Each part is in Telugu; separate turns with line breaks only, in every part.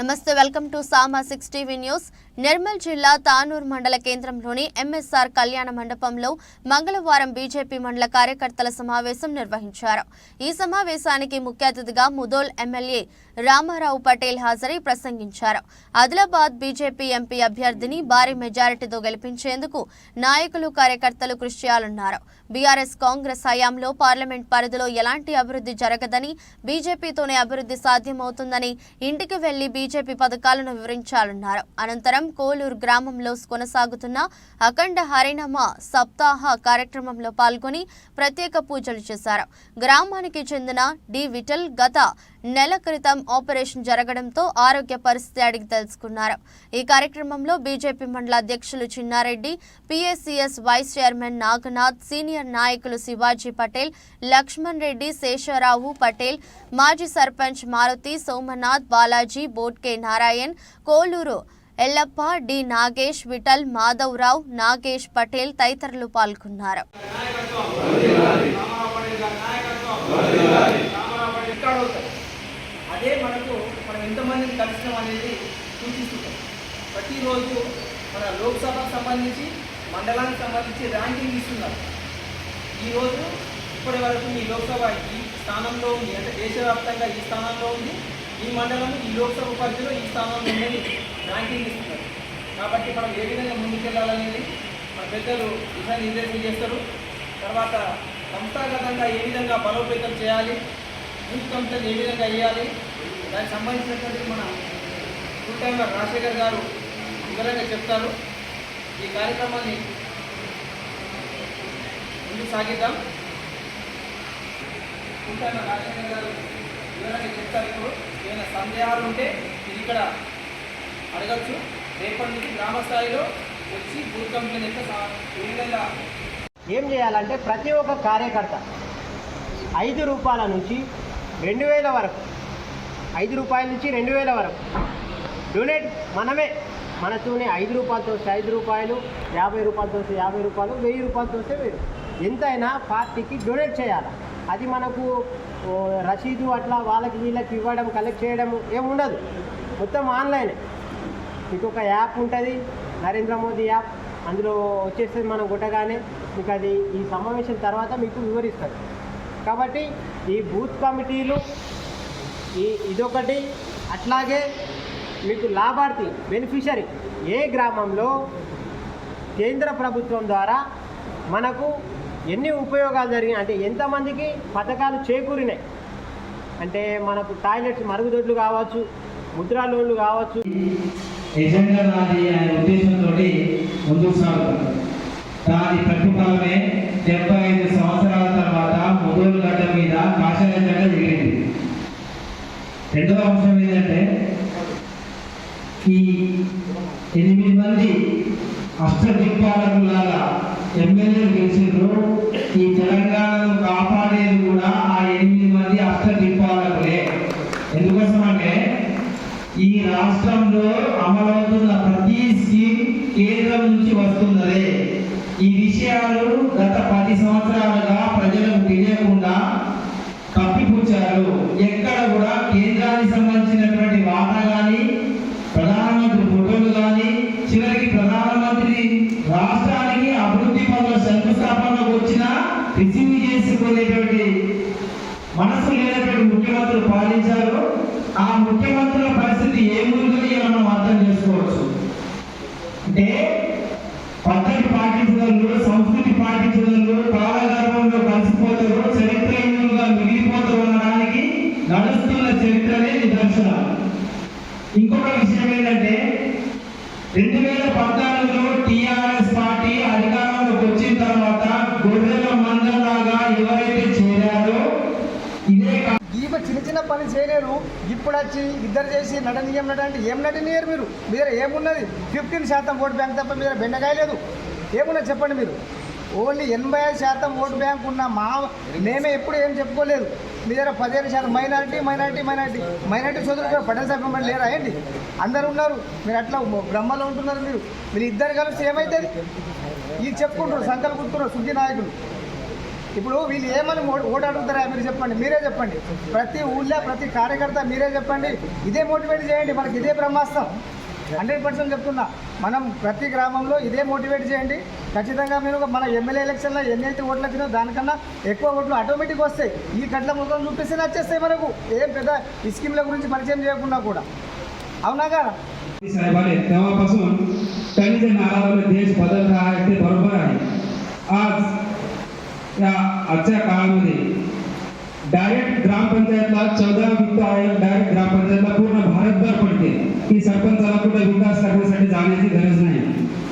నమస్తే welcome to Sama six TV news. Nirmal జిల్లా తానూర్ మండల కేంద్రంలోని ఎంఎస్ఆర్ కళ్యాణ మండపంలో మంగళవారం బీజేపీ మండల కార్యకర్తల సమావేశం నిర్వహించారు. ఈ సమావేశానికి ముఖ్య అతిథిగా ముదోల్ ఎమ్మెల్యే రామారావు పటేల్ హాజరై ప్రసంగించారు. ఆదిలాబాద్ బీజేపీ ఎంపీ అభ్యర్థిని భారీ మెజారిటీతో గెలిపించేందుకు నాయకులు కార్యకర్తలు కృషి చేయాలన్నారు. బీఆర్ఎస్ కాంగ్రెస్ హయాంలో పార్లమెంట్ పరిధిలో ఎలాంటి అభివృద్ధి జరగదని బీజేపీతోనే అభివృద్ధి సాధ్యమవుతుందని ఇంటికి వెళ్ళి బీజేపీ పథకాలను వివరించాలన్నారు. అనంతరం కోలూరు గ్రామంలో కొనసాగుతున్న అఖండ హరినామ సప్తాహ కార్యక్రమంలో పాల్గొని ప్రత్యేక పూజలు చేశారు. గ్రామానికి చెందిన డి విఠల్ గత నెల క్రితం ఆపరేషన్ జరగడంతో ఆరోగ్య పరిస్థితి అడిగి తెలుసుకున్నారు. ఈ కార్యక్రమంలో బీజేపీ మండల అధ్యక్షులు Chinnareddy PSCS vice chairman Naganath senior నాయకులు శివాజీ పటేల్ లక్ష్మణ్ రెడ్డి శేషరావు పటేల్ మాజీ సర్పంచ్ మారుతి సోమనాథ్ బాలాజీ బోట్కే నారాయణ్ కోలూరు ఎల్లప్ప డి నాగేష్ విఠల్ మాధవరావు నాగేష్ పటేల్ తదితరులు పాల్గొన్నారు
రికార్డ్ అవుతాయి అదే మనకు మనం ఎంతమందిని కలిసినాం అనేది సూచిస్తుంది ప్రతిరోజు మన లోక్సభకు సంబంధించి మండలానికి సంబంధించి ర్యాంకింగ్ ఇస్తున్నారు. ఈరోజు ఇప్పటి వరకు మీ లోక్సభ ఈ స్థానంలో ఉంది. అంటే దేశవ్యాప్తంగా ఈ స్థానంలో ఉంది. ఈ మండలం ఈ లోక్సభ పరిధిలో ఈ స్థానంలో ఉందని ర్యాంకింగ్ ఇస్తున్నారు. కాబట్టి మనం ఏ విధంగా ముందుకెళ్ళాలనేది మన పెద్దలు దిశా నిర్దేశం చేస్తారు. తర్వాత సంస్థాగతంగా ఏ విధంగా బలోపేతం చేయాలి యూత్ కమిషన్ ఏ విధంగా వేయాలి దానికి సంబంధించినటువంటి మన ఫుల్ టైమర్ రాజశేఖర్ గారు వివరంగా చెప్తారు. ఈ కార్యక్రమాన్ని ముందుకు సాగిద్దాం. ఫుల్ టైమర్ రాజశేఖర్ గారు వివరంగా చెప్తారు ఇప్పుడు. ఏమైనా సందేహాలు ఉంటే ఇది ఇక్కడ అడగచ్చు. రేపటి నుంచి గ్రామ స్థాయిలో వచ్చి బూత్ కమిషన్ ఏం
చేయాలంటే ప్రతి ఒక్క కార్యకర్త ఐదు రూపాయల నుంచి రెండు వేల వరకు ఐదు రూపాయల నుంచి రెండు వేల వరకు. డొనేట్ మనమే. మనతోనే ఐదు రూపాయలతో వస్తే ఐదు రూపాయలు యాభై రూపాయలతో వస్తే యాభై రూపాయలు వెయ్యి రూపాయలతో వస్తే వెయ్యి. ఎంతైనా పార్టీకి డొనేట్ చేయాలి? అది మనకు రసీదు అట్లా వాళ్ళకి వీళ్ళకి ఇవ్వడం కలెక్ట్ చేయడం ఏముండదు మొత్తం ఆన్లైనే మీకు ఒక యాప్ ఉంటుంది నరేంద్ర మోదీ యాప్. అందులో వచ్చేస్తుంది మనం కొట్టగానే మీకు అది ఈ సమావేశం తర్వాత మీకు వివరిస్తారు. కాబట్టి ఈ బూత్ కమిటీలు ఈ ఇదొకటి. అట్లాగే మీకు లాభార్థి బెనిఫిషరీ ఏ గ్రామంలో కేంద్ర ప్రభుత్వం ద్వారా మనకు ఎన్ని ఉపయోగాలు జరిగినాయి? అంటే ఎంతమందికి పథకాలు చేకూరినాయి? అంటే మనకు టాయిలెట్స్ మరుగుదొడ్లు కావచ్చు ముద్రా లోన్లు కావచ్చు.
ఎజెండా నాది అనే ఉద్దేశంతో ముందుకు సాగుతున్నారు దాని ప్రతిఫలమే డెబ్బై ఐదు సంవత్సరాల తర్వాత మొదలు గడ్డ మీద కాషాయ జెండా ఎగిరింది రెండవ అంశం ఏంటంటే ఈ ఎనిమిది మంది అష్టదిక్పాలకులాగా ఎమ్మెల్యేలు గెలిచిండ్రు కేంద్రానికి సంబంధించినటువంటి వాటా కానీ ప్రధానమంత్రి ఫోటోలు కానీ చివరికి ప్రధానమంత్రి రాష్ట్రానికి అభివృద్ధి పనుల శంకుస్థాపనకు వచ్చిన రిసీవ్ చేసుకునేటువంటి మనసు లేనటువంటి ముఖ్యమంత్రులు పాలించారు. ఆ ముఖ్యమంత్రుల పరిస్థితి ఏముందని మనం అర్థం చేసుకోవచ్చు? అంటే పద్ధతి పాటించడంలో సంస్కృతి పాటించడంలో చరిత్రనే ఇంకొక విషయం ఏంటంటే రెండు వేల పద్నాలుగులో టిఆర్ఎస్ పార్టీ అధికారంలోకి వచ్చిన తర్వాత గొర్రెల మందలాగా ఎవరైతే చేరారో ఇదే
ఈమె చిన్న చిన్న పని చేయలేరు. ఇప్పుడు వచ్చి ఇద్దరు చేసి నటనీయం నటంటే ఏం నటనీయరు మీరు? మీ దగ్గర ఏమున్నది? ఫిఫ్టీన్ శాతం ఓటు బ్యాంక్ తప్ప మీ దగ్గర బెండకాయ లేదు. ఏమున్నది చెప్పండి మీరు? ఓన్లీ ఎనభై ఐదు శాతం ఓటు బ్యాంక్ ఉన్న మా మేమే ఎప్పుడు ఏం చెప్పుకోలేదు. మీ దగ్గర పదిహేను శాతం మైనారిటీ మైనారిటీ మైనారిటీ. మైనారిటీ సోదరులు కూడా పటేల్ సాహెబ్ మెంబర్ లేరా? ఏంటి? అందరు ఉన్నారు. మీరు అట్లా బ్రహ్మలో ఉంటున్నారు మీరు. మీరు ఇద్దరు కలిసి ఏమవుతుంది ఇది చెప్పుకుంటారు సంకల్పుతున్నారు సుద్ది నాయకులు. ఇప్పుడు వీళ్ళు ఏమని ఓటు అడుగుతారా మీరు చెప్పండి. మీరే చెప్పండి. ప్రతి ఊళ్ళో ప్రతి కార్యకర్త మీరే చెప్పండి. ఇదే మోటివేట్ చేయండి. మనకి ఇదే బ్రహ్మాస్త్రం. హండ్రెడ్ పర్సెంట్ చెప్తున్నా. మనం ప్రతి గ్రామంలో ఇదే మోటివేట్ చేయండి. ఖచ్చితంగా మీరు మన ఎమ్మెల్యే ఎలక్షన్లో ఎన్నైతే ఓట్లు వచ్చినా దానికన్నా ఎక్కువ ఓట్లు ఆటోమేటిక్ వస్తాయి. ఈ కట్ల ముఖం చూపిస్తే వచ్చేస్తాయి మనకు. ఏం పెద్ద ఈ స్కీమ్ల గురించి పరిచయం చేయకుండా కూడా. అవునా కదా
डायरेक्ट ग्रामपंचायतला चौदा वित्त आयोग डायरेक्ट ग्रामपंचायतला पूर्ण भारतभर पडते. की सरपंचाला कुठे विकास करण्यासाठी जाण्याची गरज नाही.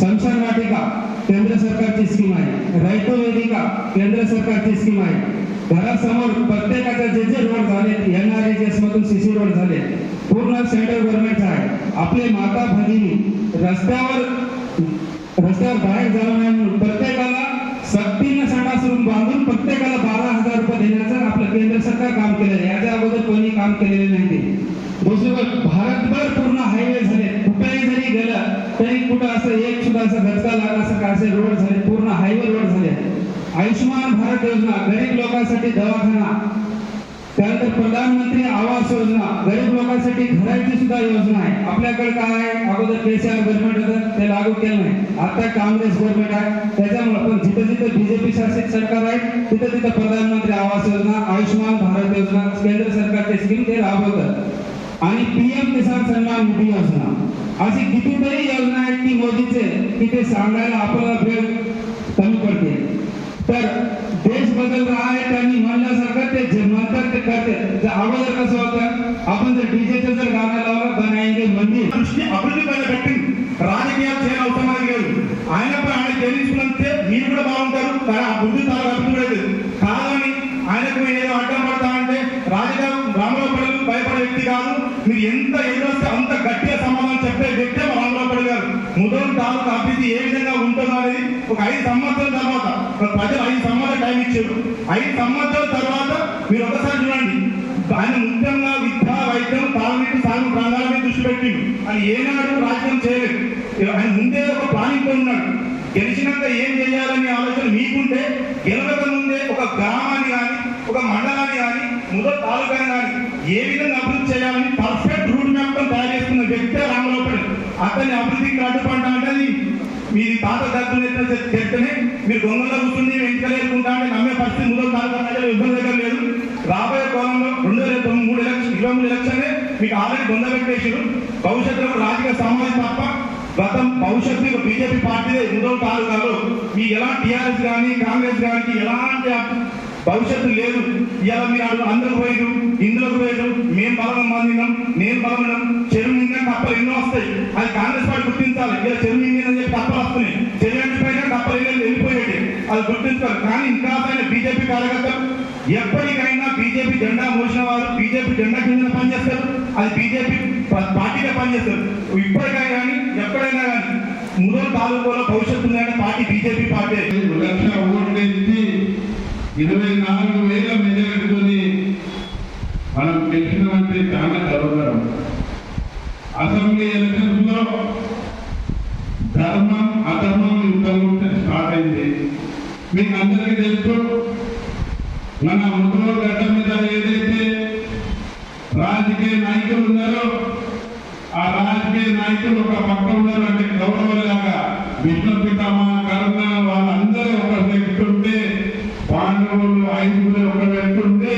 संसार वाटिका केंद्र सरकारची स्कीम आहे. रैतो वेदिका केंद्र सरकारची स्कीम आहे. घरासमोर प्रत्येकाचे जे जे रोड झाले एनआरएचएस मधून सीसी रोड झाले पूर्ण सेंट्रल गव्हर्नमेंटचा आहे. आपले माता भगिनी रस्त्यावर रस्त्यावर बाहेर जाऊ नये म्हणून प्रत्येकाला बांधून प्रत्येकाला बारा हजार रुपये देण्याचं आपलं केंद्र सरकार काम केलेलं आहे. याच्या अगोदर कोणी काम केलेले नाही. ते दुसरी गोष्ट भारतभर पूर्ण हायवे झाले. कुठेही जरी गेलं तरी कुठं असं एक सुद्धा असं घटका लागला लागण्यासारखं असे रोड झाले पूर्ण हायवे रोड झाले. आयुष्यमान भारत योजना गरीब लोकांसाठी दवाखाना त्यानंतर प्रधानमंत्री आवास योजना गरीब लोकांसाठी घराची सुद्धा योजना आहे. आपल्याकडे काय आहे? अगोदर केसीआर गव्हर्नमेंट होतं ते लागू केलं नाही. आता काँग्रेस गव्हर्नमेंट आहे. त्याच्यामुळे पण जिथं जिथं बीजेपी शासित सरकार आहे तिथं तिथं प्रधानमंत्री आवास योजना आयुष्यमान भारत योजना केंद्र सरकारचे स्कीम ते राबवतात. आणि पीएम किसान सन्मान निधी योजना. अशी कितीतरी योजना आहेत की मोदीचे की ते सांगायला आपल्याला वेळ कमी पडते. तर देश बदल रहा आहे त्यांनी म्हणल्यासारखं ते म्हणतात ते करते. जे अगोदर कसं होतं आपण जर डीजेचं जर
ముదలు తాలూకు అభివృద్ధి ఏ విధంగా ఉంటుందో అనేది ఒక ఐదు సంవత్సరాల తర్వాత ప్రజలు ఐదు సంవత్సరాలు టైం ఇచ్చారు. ఐదు సంవత్సరాల తర్వాత మీరు ఒకసారి చూడండి. ఆయన ముఖ్యంగా విద్య వైద్యం తాగునీటి సాగు రంగాల మీద దృష్టి పెట్టిండు. అని ఏనాడు రాజ్యం చేయలేదు. ఆయన ముందే ఒక ప్లానింగ్ ఉన్నాడు. గెలిచినాక ఏం చేయాలనే ఆలోచన మీకుంటే గెలవక ముందే ఒక గ్రామాన్ని కానీ ఒక మండలాన్ని కానీ మొదటి తాలూకాని కానీ ఏ విధంగా అభివృద్ధి చేయాలని పర్ఫెక్ట్ రూట్ వ్యక్తే రామలోపడి అతని అభివృద్ధికి అడ్డుపడ్డా అంటే అది మీది తాత దగ్గర చెప్తేనే మీరు దొంగలో కూర్చుని వెంకలేసుకుంటా అంటే నమ్మే పరిస్థితి మూడో తాలూకా ప్రజలు ఇబ్బంది దగ్గర లేదు. రాబోయే కాలంలో రెండు వేల తొమ్మిది మూడు ఎలక్షన్ ఇరవై మూడు ఎలక్షన్లే మీకు ఆల్రెడీ బొంద పెట్టేసారు భవిష్యత్తులో రాజకీయ సమాజం తప్ప గతం భవిష్యత్తు బీజేపీ పార్టీ మూడో తాలూకాలో మీ ఎలా టీఆర్ఎస్ కానీ కాంగ్రెస్ కానీ ఎలాంటి భవిష్యత్తు లేదు. ఇలా మీరు అడుగు అందరూ పోయారు ఇందులోకి పోయారు మేము బలం అందినాం నేను బలమైనాం చెరువు కప్పలు ఎన్నో వస్తాయి. అది కాంగ్రెస్ పార్టీ గుర్తించాలి. ఇలా చెరువు అని చెప్పి కప్పలు వస్తున్నాయి. చెరువు పైన కప్పలు వెళ్ళి వెళ్ళిపోయేది అది గుర్తించాలి కానీ ఇంకా పైన బీజేపీ కార్యకర్తలు ఎప్పటికైనా బీజేపీ జెండా మోసిన వారు బీజేపీ జెండా కింద పనిచేస్తారు. అది బీజేపీ పార్టీగా పనిచేస్తారు. ఇప్పటికైనా కానీ ఎప్పుడైనా కానీ ముదోల్ తాలూకాలో భవిష్యత్తు ఉందంటే పార్టీ బీజేపీ పార్టీ.
లక్ష ఓట్లు ఇరవై నాలుగు వేల మెజారిటీ మనం గెలిచినామంటే చాలా గర్వకరం అసెంబ్లీ ఎలక్షన్స్లో ధర్మం అధర్మం యుద్ధం ఉంటే స్టార్ట్ అయింది మీకు అందరికీ తెలుసు మన ముద్రలో గడ్డ మీద ఏదైతే రాజకీయ నాయకులు ఉన్నారో ఆ రాజకీయ నాయకులు ఒక పక్క ఉన్నారు అంటే గౌరవలాగా విష్ణు పితామ కరుణ వాళ్ళందరూ ఒక వ్యక్తుంటే పాండవులు ఐదుగురు ఒక వ్యక్తుంటే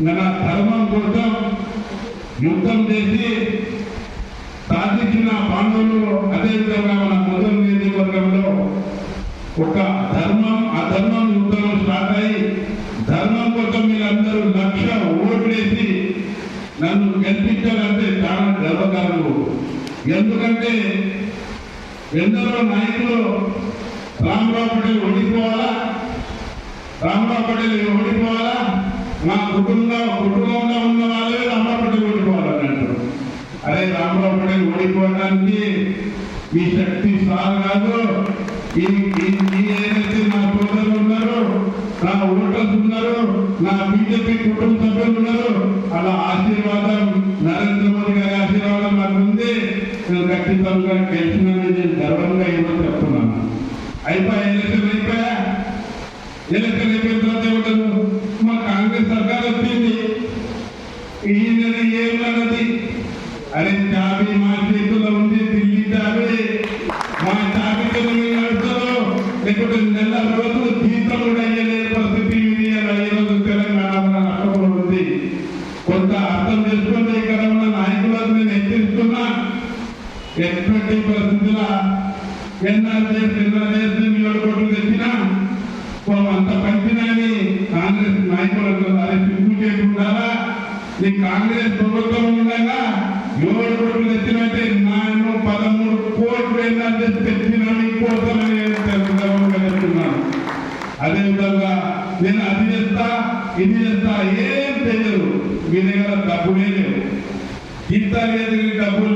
మన ధర్మం కోసం యుద్ధం చేసి సాధించిన పాండవులు అదేవిధంగా మన ముద్ర నియోజకవర్గంలో ఒక ధర్మం అధర్మం యుద్ధంలో స్టార్ట్ అయ్యి ధర్మం కోసం మీరందరూ లక్ష ఓట్లేసి నన్ను గెలిపించాలంటే చాలా గర్వకారణం. ఎందుకంటే ఎందరో నాయకులు రామరావు పటేల్ ఓడిపోవాలా? రామరావు పటేల్ ఓడిపోవాలా? మా కుటుంబం కుటుంబంలో ఉన్న వాళ్ళే రామరావు పటేల్ ఓడిపోవాలని అంటారు. అరే రామరావు పటేల్ ఓడిపోవడానికి మీ శక్తి సార్ కాదు. ఈ ఏదైతే నా సోదరులు నా ఓటర్స్ ఉన్నారు నా బీజేపీ కుటుంబ సభ్యులు అలా ఆశీర్వాదం నరేంద్ర మోదీ గారి ఆశీర్వాదం నాకు ఉంది నేను ఖచ్చితంగా గెలిచినని నేను గర్వంగా ఏమో చెప్తున్నాను అయిపోయా ఎలక్షన్ అయిపోయా ఎలక్షన్ అయిపోయిన తర్వాత ఏమంటారు మా కాంగ్రెస్ సర్కార్ వచ్చింది ఈ నెల అరే లేకపోతే నెల జీతం కూడా పరిస్థితి ఇది తెలంగాణ కొంత అర్థం చేసుకుంటే ఇక్కడ ఉన్న నాయకులకు నేను హెచ్చరిస్తున్నా. ఎటువంటి పరిస్థితుల ఎన్ఆర్ఎస్ ఎన్ఆర్ఎస్ కోట్లు తెచ్చినా అంత పంచినని కాంగ్రెస్ నాయకులకు సిగ్గు నీ కాంగ్రెస్ ప్రభుత్వం ఉండగా ఏడు కోట్లు తెచ్చినట్టే నాను పదమూడు కోట్లు ఎన్ఆర్ఎస్ తెచ్చిన మీకోసమని అదేవిధంగా నేను అది చేస్తా ఇది చేస్తా ఏం తెలియదు. మీ దగ్గర డబ్బులే లేవు. ఇంత లేదు డబ్బులు